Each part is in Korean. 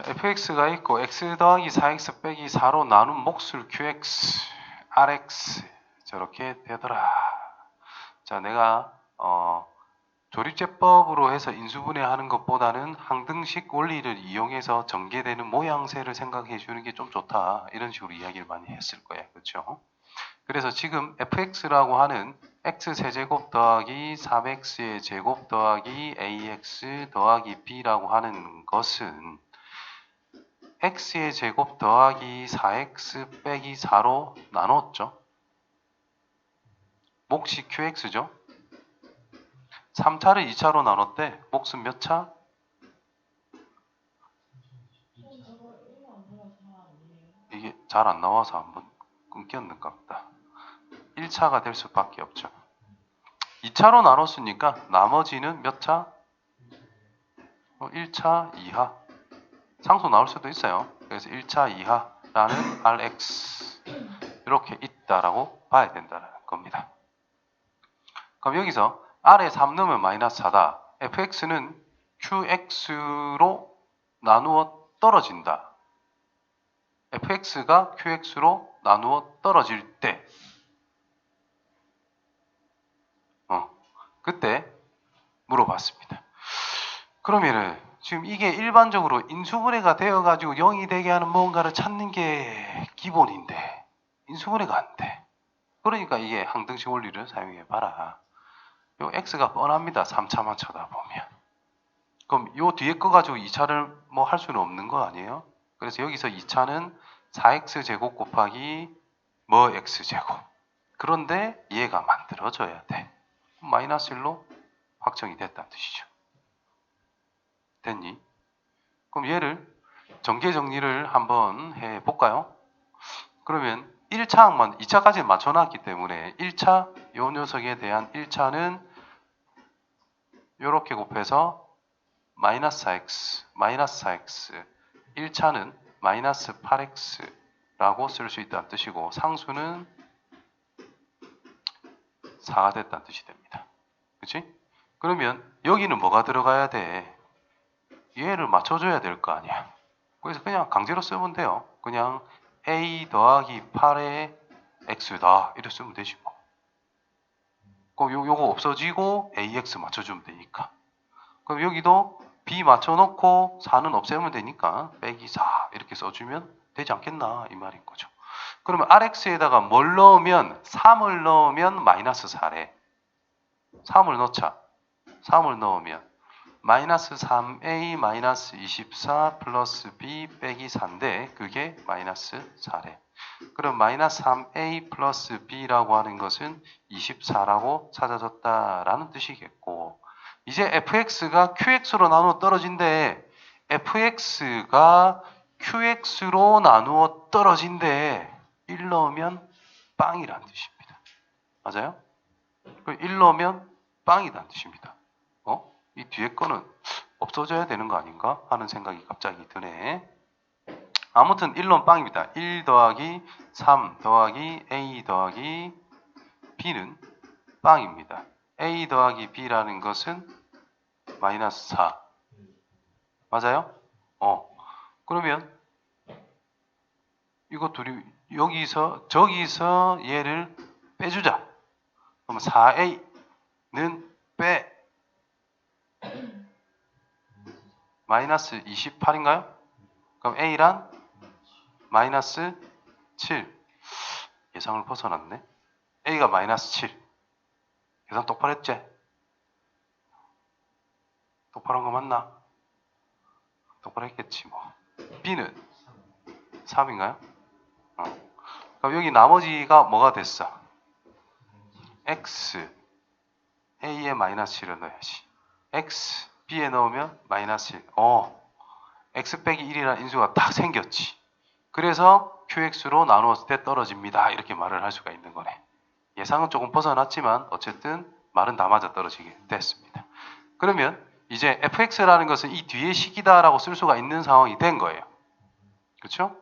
자, fx가 있고 x 더하기 4x 빼기 4로 나눈 몫을 qx, rx 저렇게 되더라. 자, 내가 어, 조립제법으로 해서 인수분해하는 것보다는 항등식 원리를 이용해서 전개되는 모양새를 생각해 주는 게 좀 좋다. 이런 식으로 이야기를 많이 했을 거예요. 그렇죠? 그래서 지금 fx라고 하는 x 세제곱 더하기 3x의 제곱 더하기 ax 더하기 b라고 하는 것은 x의 제곱 더하기 4x 빼기 4로 나눴죠. 몫이 qx죠. 3차를 2차로 나눴대. 몫은 몇 차? 이게 잘 안 나와서 한번 끊겼는가 보다. 1차가 될 수밖에 없죠. 2차로 나눴으니까 나머지는 몇 차? 어, 1차 이하. 상수 나올 수도 있어요. 그래서 1차 이하라는 Rx 이렇게 있다라고 봐야 된다는 겁니다. 그럼 여기서 R에 3 넣으면 마이너스 4다. fx는 qx로 나누어 떨어진다. fx가 qx로 나누어 떨어질 때 어, 그때 물어봤습니다. 그러면은 지금 이게 일반적으로 인수분해가 되어가지고 0이 되게 하는 무언가를 찾는 게 기본인데 인수분해가 안 돼. 그러니까 이게 항등식 원리를 사용해 봐라. 요 x가 뻔합니다. 3차만 쳐다보면. 그럼 요 뒤에 거 가지고 2차를 뭐 할 수는 없는 거 아니에요? 그래서 여기서 2차는 4x 제곱 곱하기 뭐 x 제곱. 그런데 얘가 만들어져야 돼. 마이너스 1로 확정이 됐다는 뜻이죠. 됐니? 그럼 얘를 전개 정리를 한번 해 볼까요? 그러면 1차 항만 2차까지 맞춰놨기 때문에 1차 요 녀석에 대한 1차는 이렇게 곱해서 마이너스 4x, 마이너스 4x 1차는 마이너스 8x라고 쓸 수 있다는 뜻이고 상수는 4가 됐다는 뜻이 됩니다. 그치? 그러면 여기는 뭐가 들어가야 돼? 얘를 맞춰줘야 될 거 아니야. 그래서 그냥 강제로 쓰면 돼요. 그냥 a 더하기 8의 x다. 이렇게 쓰면 되지 뭐. 그럼 요, 요거 없어지고 ax 맞춰주면 되니까. 그럼 여기도 b 맞춰놓고 4는 없애면 되니까 빼기 4 이렇게 써주면 되지 않겠나 이 말인 거죠. 그러면 rx에다가 뭘 넣으면 3을 넣으면 마이너스 4래. 3을 넣자. 3을 넣으면 마이너스 3a 마이너스 24 플러스 b 빼기 4인데 그게 마이너스 4래. 그럼 마이너스 3a 플러스 b라고 하는 것은 24라고 찾아졌다라는 뜻이겠고 이제 fx가 qx로 나누어 떨어진대 fx가 qx로 나누어 떨어진대 1 넣으면 빵이라는 뜻입니다. 맞아요? 1 넣으면 빵이라는 뜻입니다. 어? 이 뒤에 거는 없어져야 되는 거 아닌가 하는 생각이 갑자기 드네. 아무튼 1론 빵입니다. 1 더하기 3 더하기 a 더하기 b는 빵입니다. a 더하기 b라는 것은 마이너스 4. 맞아요? 어. 그러면 이거 둘이 여기서 저기서 얘를 빼주자. 그럼 4a는 빼 마이너스 28인가요? 그럼 a란 마이너스 7 예상을 벗어났네. a가 마이너스 7 계산 똑바로 했지? 똑바로 한 거 맞나? 똑바로 했겠지 뭐. b는 3인가요? 어. 그럼 여기 나머지가 뭐가 됐어? x a에 마이너스 7을 넣어야지. x b에 넣으면 마이너스 1. 어. x 빼기 1이라는 인수가 딱 생겼지. 그래서 qx로 나누었을 때 떨어집니다. 이렇게 말을 할 수가 있는 거네. 예상은 조금 벗어났지만 어쨌든 말은 다 맞아 떨어지게 됐습니다. 그러면 이제 fx라는 것은 이 뒤에 식이다라고 쓸 수가 있는 상황이 된 거예요. 그렇죠?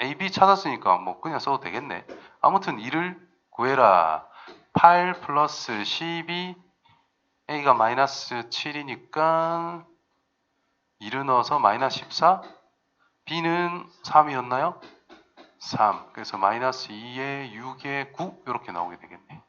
a, b 찾았으니까 뭐 그냥 써도 되겠네. 아무튼 2를 구해라. 8 플러스 12 a가 마이너스 7이니까 2를 넣어서 마이너스 14 b는 3이었나요? 3. 그래서 마이너스 2에 6에 9 이렇게 나오게 되겠네.